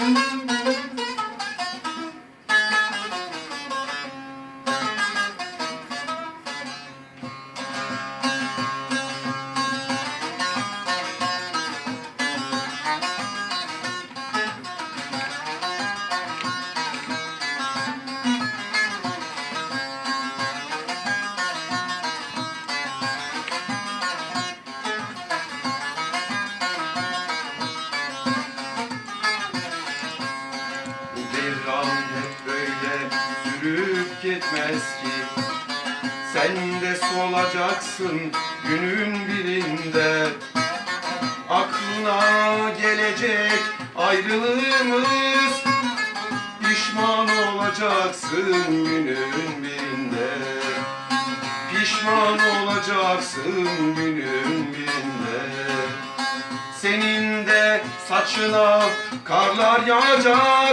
Música bitmez ki. Sen de solacaksın günün birinde. Aklına gelecek ayrılığımız Pişman olacaksın günün birinde. Pişman olacaksın günün birinde. Senin de saçına karlar yağacak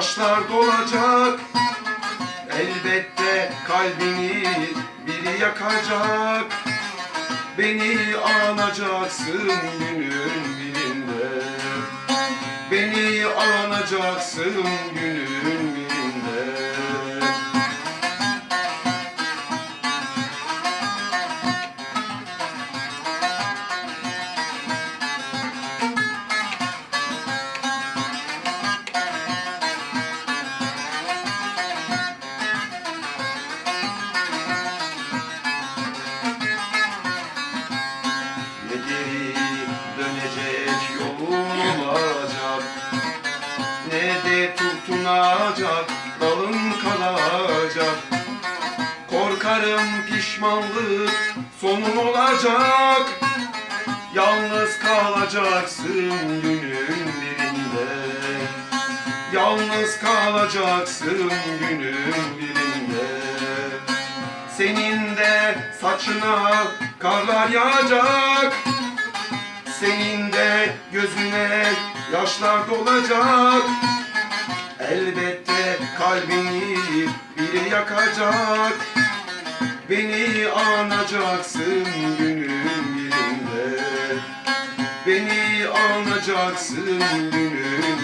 yaşlar dolacak. Elbette kalbini biri yakacak. Beni anacaksın günün birinde. Beni anacaksın günün birinde Ne de tutunacak dalın kalacak. Korkarım pişmanlık sonun olacak. Yalnız kalacaksın günün birinde. Yalnız kalacaksın günün birinde. Senin de saçına karlar yağacak. Senin de gözüne yaşlar dolacak Elbette kalbini biri yakacak. Beni anacaksın günün birinde. Beni anacaksın günün